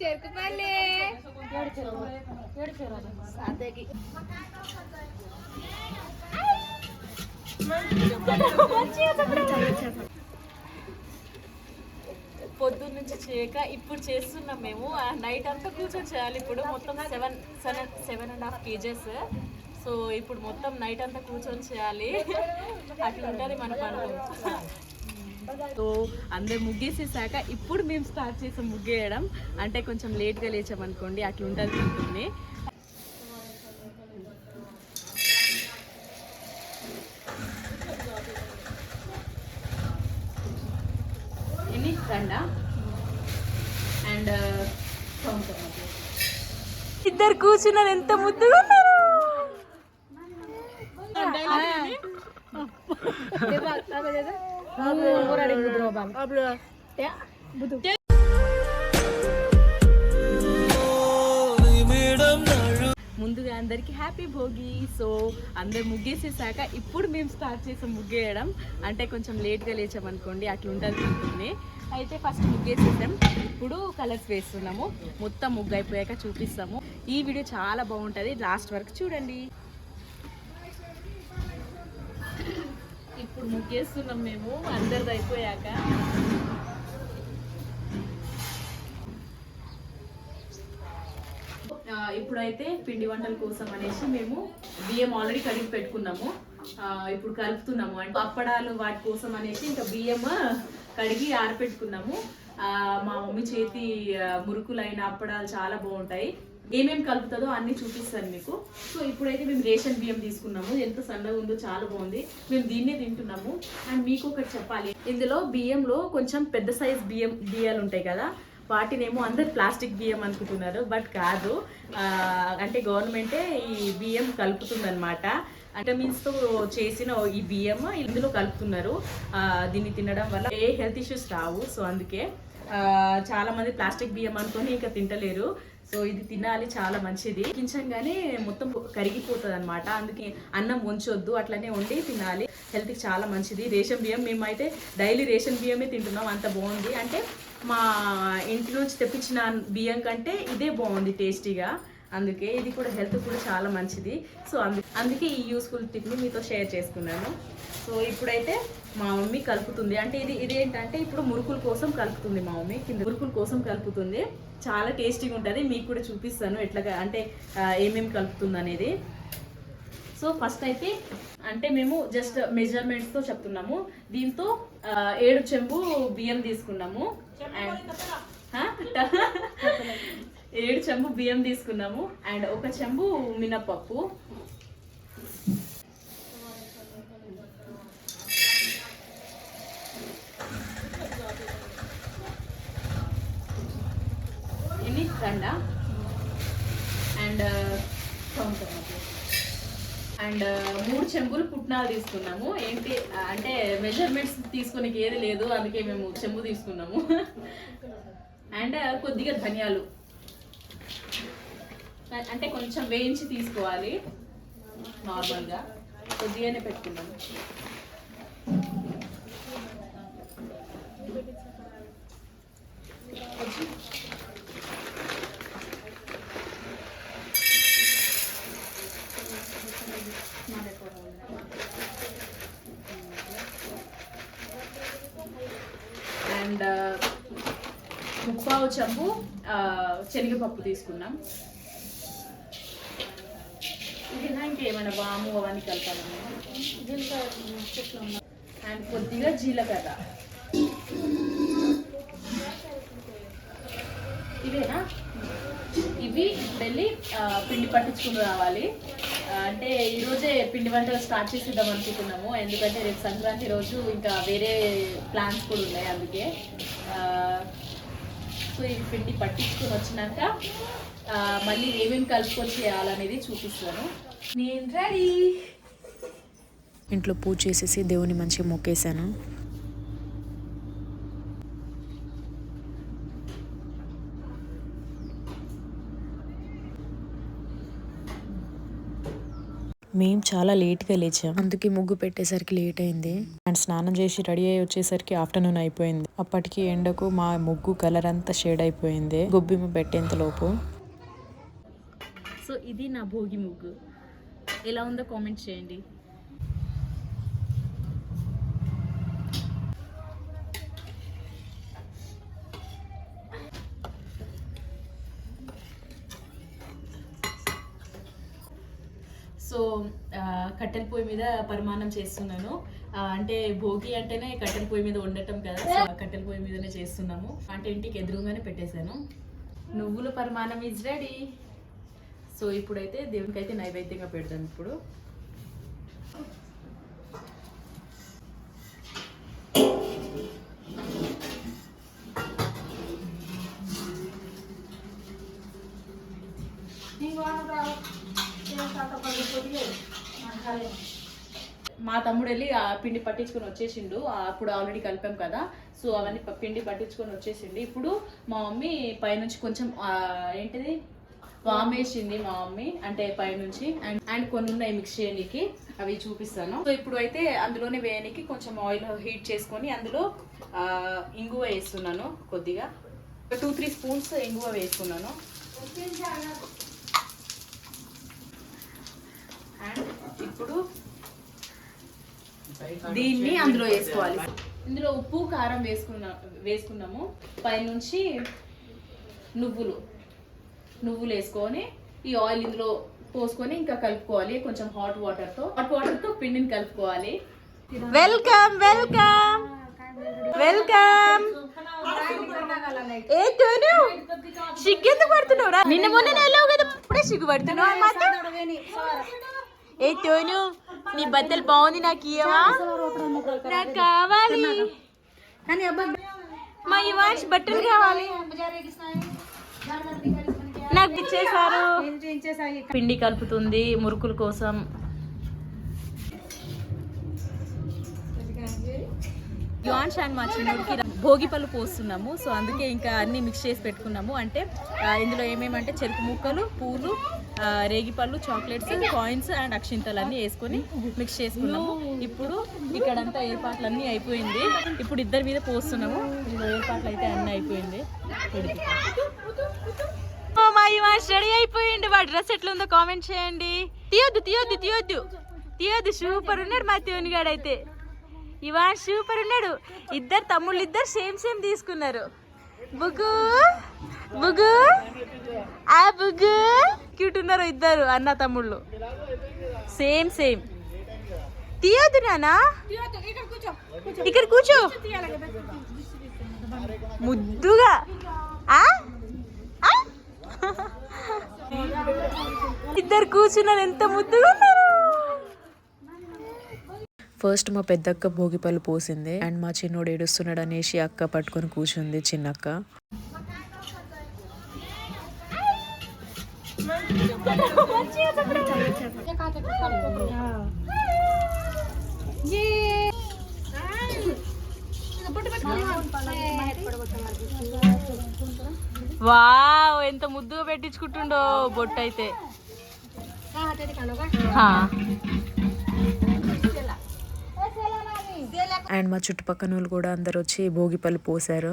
చెరుకుపల్లి సాతకి పొద్దున్న నుంచి చేయక ఇప్పుడు చేస్తున్నాం మేము. నైట్ అంతా కూర్చొని చేయాలి ఇప్పుడు. మొత్తం seven seven seven and half KGs so ఇప్పుడు మొత్తం నైట్ అంతా కూర్చొని చేయాలి. అట్లా ఉంటుంది మన పనులు. సో అందరు ముగ్గేసేసాక ఇప్పుడు మేము స్టార్ట్ చేసాం ముగ్గేయడం. అంటే కొంచెం లేట్గా లేచామనుకోండి అట్లా ఉంటుంది ఉంటుంది ఎన్ని? రండా? అండ్ ఇద్దరు కూర్చున్నారు ఎంత ముద్దుగా ఉన్నారు ముందుగా అందరికి హ్యాపీ భోగి. సో అందరు ముగ్గేసేసాక ఇప్పుడు మేము స్టార్ట్ చేసాం ముగ్గేయడం. అంటే కొంచెం లేట్గా లేచామనుకోండి అట్లా ఉంటుంది ఉంటుంది అయితే ఫస్ట్ ముగ్గేసేసాం ఇప్పుడు కలర్స్ వేస్తున్నాము. మొత్తం ముగ్గు అయిపోయాక చూపిస్తాము. ఈ వీడియో చాలా బాగుంటుంది. లాస్ట్ వరకు చూడండి. ముగ్గేస్తున్నాం మేము అందరిది అయిపోయాక. ఇప్పుడైతే పిండి వంటల కోసం అనేసి మేము బియ్యం ఆల్రెడీ కడిగి పెట్టుకున్నాము. ఇప్పుడు కలుపుతున్నాము. అంటే అప్పడాలు వాటి కోసం అనేసి ఇంకా బియ్యం కడిగి ఆరపెట్టుకున్నాము. మా మమ్మీ చేతి మురుకులైన అప్పడాలు చాలా బాగుంటాయి. ఏమేమి కలుపుతుందో అన్ని చూపిస్తాను మీకు. సో ఇప్పుడైతే మేము రేషన్ బియ్యం తీసుకున్నాము. ఎంత సన్నగా ఉందో చాలా బాగుంది. మేము దీన్నే తింటున్నాము. అండ్ మీకు ఒకటి చెప్పాలి. ఇందులో బియ్యంలో కొంచెం పెద్ద సైజ్ బియ్యం బియ్యాలు ఉంటాయి కదా. వాటినేమో అందరు ప్లాస్టిక్ బియ్యం అనుకుంటున్నారు. బట్ కాదు. అంటే గవర్నమెంటే ఈ బియ్యం కలుపుతుందనమాట విటమిన్స్తో చేసిన ఈ బియ్యం ఇందులో కలుపుతున్నారు. దీన్ని తినడం వల్ల ఏ హెల్త్ ఇష్యూస్ రావు. సో అందుకే చాలామంది చాలా మంది ప్లాస్టిక్ బియ్యం అనుకొని ఇంకా తింటలేరు. సో ఇది తినాలి చాలా మంచిది. కించంగానే మొత్తం కరిగిపోతుంది అనమాట అందుకే అన్నం వంచొద్దు అట్లనే వండి తినాలి. హెల్త్కి చాలా మంచిది. రేషన్ బియ్యం మేమైతే డైలీ రేషన్ బియ్యమే తింటున్నాం. అంత బాగుంది. అంటే మా ఇంటి నుంచి తెప్పించిన బియ్యం కంటే ఇదే బాగుంది టేస్టీగా. అందుకే ఇది కూడా హెల్త్ కూడా చాలా మంచిది. సో అందు అందుకే ఈ యూస్ఫుల్ టిప్ని మీతో షేర్ చేసుకున్నాను. సో ఇప్పుడైతే మా మమ్మీ కలుపుతుంది. అంటే ఇది ఇది ఏంటంటే ఇప్పుడు మురుకుల కోసం కలుపుతుంది మా మమ్మీ. కింద మురుకుల కోసం కలుపుతుంది. చాలా టేస్టీగా ఉంటుంది. మీకు కూడా చూపిస్తాను ఎట్లా అంటే ఏమేమి కలుపుతుంది అనేది. సో ఫస్ట్ అయితే అంటే మేము జస్ట్ మెజర్మెంట్స్తో చెప్తున్నాము. దీంతో ఏడు చెంబు బియ్యం తీసుకున్నాము? ఏడు చెంబు బియ్యం తీసుకున్నాము అండ్ ఒక చెంబు మినపప్పు. ఎన్ని రండా అండ్ అండ్ మూడు చెంబులు పుట్నాలు తీసుకున్నాము. ఏంటి అంటే మెజర్మెంట్స్ తీసుకునేకి ఏది లేదు అందుకే మేము చెంబు తీసుకున్నాము. అండ్ కొద్దిగా ధనియాలు. అంటే కొంచెం వేయించి తీసుకోవాలి. నార్మల్గా. కొద్దిగానే పెట్టుకున్నాం అండ్ ముప్పావు చెంబు శనగపప్పు తీసుకున్నాం ఇది ఏమైనా వాము అవన్నీ కలపాలి అండ్ కొద్దిగా జీలకర్ర. ఇవేనా? ఇవి వెళ్ళి పిండి పట్టించుకుని రావాలి. అంటే ఈరోజే పిండి వంటలు స్టార్ట్ చేసేద్దాం అనుకుంటున్నాము. ఎందుకంటే రేపు సంక్రాంతి రోజు ఇంకా వేరే ప్లాన్స్ కూడా ఉన్నాయి అందుకే. సో ఇవి పిండి పట్టించుకొని వచ్చినాక మళ్ళీ ఏమేమి కలుపుకొని చేయాలనేది చూపిస్తాను. నేను రెడీ ఇంట్లో పూజ చేసేసి దేవుని మంచిగా మొక్కేశాను. మేము చాలా లేట్గా లేచాం. అందుకే ముగ్గు పెట్టేసరికి లేట్ అయింది. అండ్ స్నానం చేసి రెడీ అయ్యి వచ్చేసరికి ఆఫ్టర్నూన్ అయిపోయింది. అప్పటికి ఎండకు మా ముగ్గు కలర్ అంతా షేడ్ అయిపోయింది. గొబ్బిమ పెట్టేంత లోపు. సో ఇది నా భోగి ముగ్గు. ఎలా ఉందో కామెంట్ చేయండి. సో కట్టెల పొయ్యి మీద పరిమాణం చేస్తున్నాను. అంటే భోగి అంటేనే కట్టెల పొయ్యి మీద ఉండటం కదా సో కట్టెల పొయ్యి మీదనే చేస్తున్నాము. అంటే ఇంటికి ఎదురుగానే పెట్టేశాను. నువ్వుల పరిమాణం ఈజ్ రెడీ సో ఇప్పుడైతే దేవునికి అయితే నైవేద్యంగా పెడతాం ఇప్పుడు. మా తమ్ముడు వెళ్ళి ఆ పిండి పట్టించుకొని వచ్చేసిండు. అప్పుడు ఆల్రెడీ కలిపాం కదా. సో అవన్నీ పిండి పట్టించుకొని వచ్చేసిండు. ఇప్పుడు మా మమ్మీ పైనుంచి కొంచెం ఏంటిది? వామేసింది మా మమ్మీ అంటే పైనుంచి. అండ్ అండ్ కొన్ని ఉన్నాయి మిక్స్ చేయడానికి అవి చూపిస్తాను. సో ఇప్పుడు అయితే అందులోనే వేయడానికి కొంచెం ఆయిల్ హీట్ చేసుకొని అందులో ఇంగువ వేస్తున్నాను కొద్దిగా. టూ త్రీ స్పూన్స్ ఇంగువ వేసుకున్నాను అండ్ ఇప్పుడు దీన్ని అందులో వేసుకోవాలి. ఇందులో ఉప్పు కారం వేసుకున్నా వేసుకున్నాము. పైనుంచి నువ్వులు. నువ్వులు వేసుకొని ఈ ఆయిల్ ఇందులో పోసుకొని ఇంకా కలుపుకోవాలి. కొంచెం హాట్ వాటర్తో. హాట్ వాటర్తో పిండిని కలుపుకోవాలి. వెల్కమ్ వెల్కమ్ వెల్కమ్ ఏ తోను? సిగ్గెందుకు పడుతున్నావురా? నిన్న మొన్న నెలవు కదా ఇప్పుడే సిగ్గు పడుతున్నావు ఏ తోను నీ బట్టలు బాగుంది నాకు ఇయ్యవా? నాకు కావాలి. మా ఇవాష్ బట్టలు కావాలి. నాకు ఇచ్చేసారు పిండి కలుపుతుంది మురుకుల కోసం. యువాన్ షాన్ మా చిన్నోడికి భోగి పళ్ళు పోస్తున్నాము. సో అందుకే ఇంకా అన్ని మిక్స్ చేసి పెట్టుకున్నాము. అంటే ఇందులో ఏమేమంటే చెరుకు ముక్కలు పూలు రేగిపళ్ళు చాక్లెట్స్ కాయిన్స్ అండ్ అక్షింతలు అన్నీ వేసుకొని మిక్స్ చేసుకున్నాము. ఇప్పుడు ఇక్కడంతా ఏర్పాట్లు అన్నీ అయిపోయింది. ఇప్పుడు ఇద్దరి మీద పోస్తున్నాము. ఏర్పాట్లు అయితే అన్నీ అయిపోయింది. ఓ, మా ఇవాన్ రెడీ అయిపోయింది. వాడి డ్రెస్ ఎట్లా ఉందో కామెంట్ చేయండి. తీయొద్దు తీయొద్దు తీయొద్దు. తీయొద్దు సూపర్ ఉన్నాడు మా తీవనిగాడు అయితే. ఇవాన్ సూపర్ ఉన్నాడు. ఇద్దరు తమ్ముళ్ళు ఇద్దరు సేమ్ సేమ్ తీసుకున్నారు. బుగు బుగు ఆ బుగు క్యూట్ ఉన్నారు ఇద్దరు అన్న తమ్ముళ్ళు. సేమ్ సేమ్ తీయొద్దు నానా. ఇక్కడ కూర్చో ముద్దుగా ఆ? ఆ? ఇద్దరు కూర్చున్నారు ఎంత ముద్దుగా ఉన్నారు. ఫస్ట్ మా పెద్దక్క భోగిపళ్ళు పోసింది. అండ్ మా చిన్నోడు ఏడుస్తున్నాడు అనేసి అక్క పట్టుకొని కూర్చుంది చిన్నక్క. ఎంత ముద్దుగా పెట్టించుకుంటుండో బొట్టు అయితే హా. అండ్ మా చుట్టుపక్కల వాళ్ళు కూడా అందరు వచ్చి భోగిపళ్ళు పోసారు.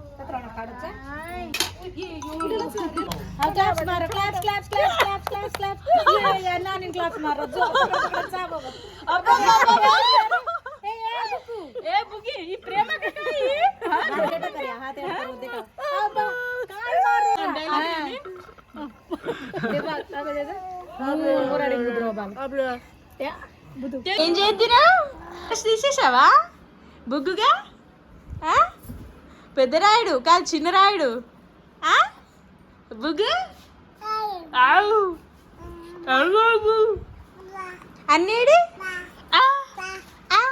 బుగ్గు పీలి బర్గు హా. చెరుకుపల్లి సాతకి ఏ బుగ్గి ఈ ప్రేమ కథయి. ఏం చేద్దినావు తీసేసావా బుగ్గుగా పెద్ద రాయుడు కాదు చిన్న రాయుడు ఆ? బుగ్గు? ఆవు. అవ్వు. ఆ,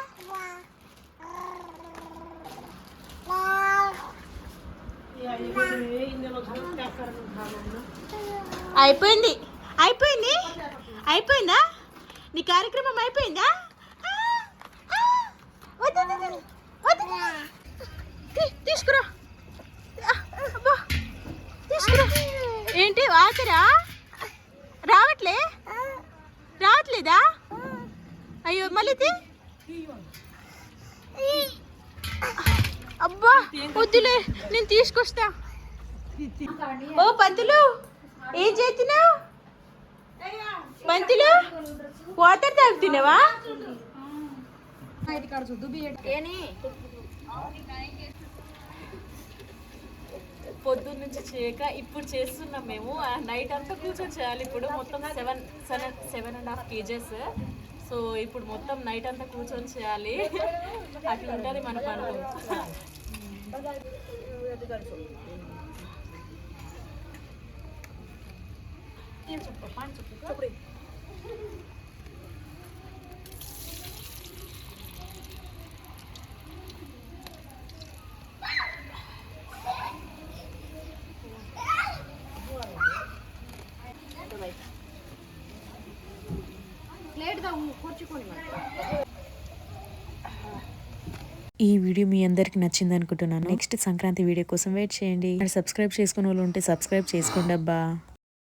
అయిపోయింది. అయిపోయింది? అయిపోయిందా? నీ కార్యక్రమం అయిపోయిందా? వద్దు, వద్దు, తీసుకురా. తీసుకురా. ఏంటి ఆతరా రావట్లే? రావట్లేదా? అయ్యో మళ్ళీ. అబ్బా వద్దులే నేను తీసుకొస్తా. ఓ పంతులు ఏం చేస్తున్నావు? పంతులు వాటర్ తాగుతున్నావా? పొద్దున్న నుంచి చేయక ఇప్పుడు చేస్తున్నాం మేము. నైట్ అంతా కూర్చొని చేయాలి ఇప్పుడు. మొత్తం seven seven seven and half KGs. So ఇప్పుడు మొత్తం నైట్ అంతా కూర్చొని చేయాలి. అట్లా ఉంటుంది మన పనులు. ఈ వీడియో మీ అందరికి నచ్చింది అనుకుంటున్నాను. నెక్స్ట్ సంక్రాంతి వీడియో కోసం వెయిట్ చేయండి. సబ్స్క్రైబ్ చేసుకునే వాళ్ళు ఉంటే సబ్స్క్రైబ్ చేసుకోండి అబ్బా.